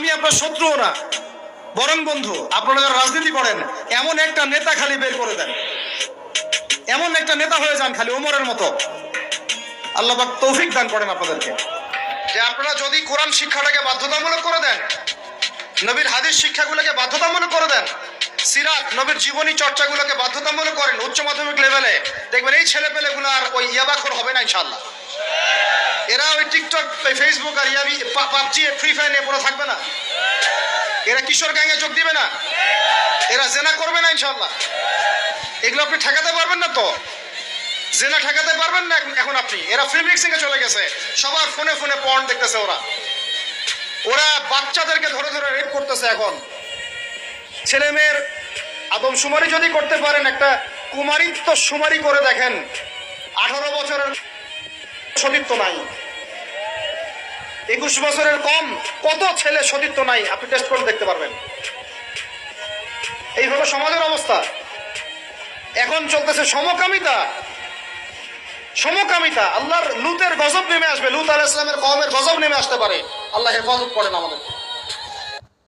আমি আপনার শত্রুও না। বরং বন্ধু, আপনারা যারা রাজনীতি করেন, এমন একটা নেতা খালি বের করে দেন। এমন একটা নেতা হয়ে যান খালি ওমরের মতো। আল্লাহ তৌফিক দান করেন আপনাদেরকে। যে আপনারা যদি কোরআন শিক্ষাটাকে বাধ্যতামূলক করে দেন, নবীর হাদিস শিক্ষাগুলোকে বাধ্যতামূলক করে দেন, সিরাত, নবীর জীবনী চর্চাগুলোকে বাধ্যতামূলক করেন উচ্চ মাধ্যমিক লেভেলে দেখবেন এই ছেলে পেলেগুলো আর ওই ইয়াবাখর হবে না ইনশাল্লাহ এরা ওই টিকটক ফেসবুক আর ইয়াবি পাবজি ফ্রি ফায়ার নিয়ে পড়ে থাকবে না। এরা কিশোর গ্যাংয়ে যোগ দিবে না। এরা জেনা করবে না ইনশাল্লাহ এগুলো আপনি ঠেকাতে পারবেন না তো? জেনা ঠেকাতে পারবেন না এখন- আপনি। এরা ফিল্ম মিক্সিং এ চলে গেছে। সবার ফোনে ফোনে পর্ন দেখতেছে ওরা। ওরা বাচ্চাদেরকে ধরে ধরে রেপ করতেছে এখন। ছেলে মেয়ের আদমশুমারি যদি করতে পারেন, একটা কুমারিত্ব সুমারি করে দেখেন। আঠারো বছরের সতীত্ব নাই। একুশ বছরের কম, কত ছেলে সতীর্থ নাই? আপনি টেস্ট করে দেখতে পারবেন। এই হলো সমাজের অবস্থা। এখন চলতেছে সমকামিতা। সমকামিতা, আল্লাহর লুতের গজব নেমে আসবে। লুত আলাহ ইসলামের কমের গজব নেমে আসতে পারে। আল্লাহ হেফাজত করেন আমাদের।